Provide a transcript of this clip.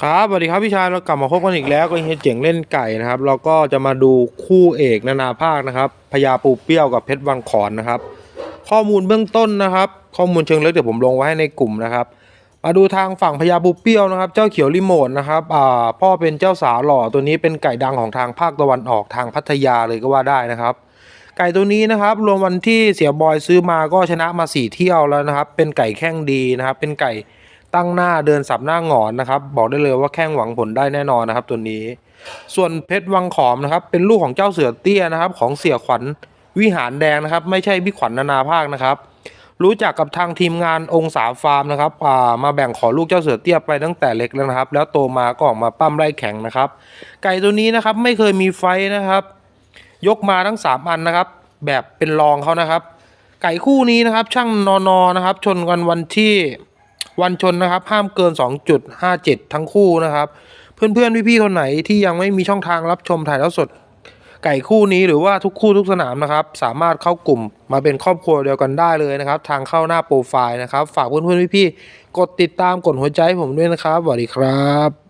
ครับสวัสดีครับพี่ชายเรากลับมาพบกันอีกแล้วก็เฮียเจ๋งเล่นไก่นะครับ เราก็จะมาดูคู่เอกนานาภาคนะครับพญาปูเปี้ยวกับเพชรวังขอนนะครับ ข้อมูลเบื้องต้นนะครับ ข้อมูลเชิงลึกเดี๋ยวผมลงไว้ให้ในกลุ่มนะครับ มาดูทางฝั่งพญาปูเปี้ยวนะครับ เจ้าเขียวรีโมทนะครับอ่าพ่อเป็นเจ้าสาวหล่อตัวนี้เป็นไก่ดังของทางภาคตะวันออกทางพัทยาเลยก็ว่าได้นะครับ ไก่ตัวนี้นะครับรวมวันที่เสียบอยซื้อมาก็ชนะมาสี่เที่ยวแล้วนะครับ เป็นไก่แข้งดีนะครับ เป็นไก่ ตั้งหน้าเดินสับหน้าหงอนนะครับ บอกได้เลยว่าแข้งหวังผลได้แน่นอนนะครับ ตัวนี้ ส่วนเพชรวังขอมนะครับ เป็นลูกของเจ้าเสือเตี้ยนะครับ ของเสียขวัญวิหารแดงนะครับ ไม่ใช่พี่ขวัญนานาภาคนะครับ รู้จักกับทางทีมงานองศาฟาร์มนะครับามาแบ่งขอลูกเจ้าเสือเตี้ยไปตั้งแต่เล็กแล้วนะครับ แล้วโตมาก็ออกมาปั้มไล่แข่งนะครับ ไก่ตัวนี้นะครับไม่เคยมีไฟนะครับ ยกมาทั้ง 3 อันนะครับ แบบเป็นรองเขานะครับ ไก่คู่นี้นะครับ ช่างนอนอนะครับ ชนกันวันที่ วันชนนะครับ ห้ามเกิน 2.57 ทั้งคู่นะครับ เพื่อนๆ พี่ๆ คนไหนที่ยังไม่มีช่องทางรับชมถ่ายทอดสด ไก่คู่นี้หรือว่าทุกคู่ทุกสนามนะครับ สามารถเข้ากลุ่มมาเป็นครอบครัวเดียวกันได้เลยนะครับ ทางเข้าหน้าโปรไฟล์นะครับ ฝากเพื่อนๆ พี่ๆ กดติดตามกดหัวใจผมด้วยนะครับสวัสดีครับ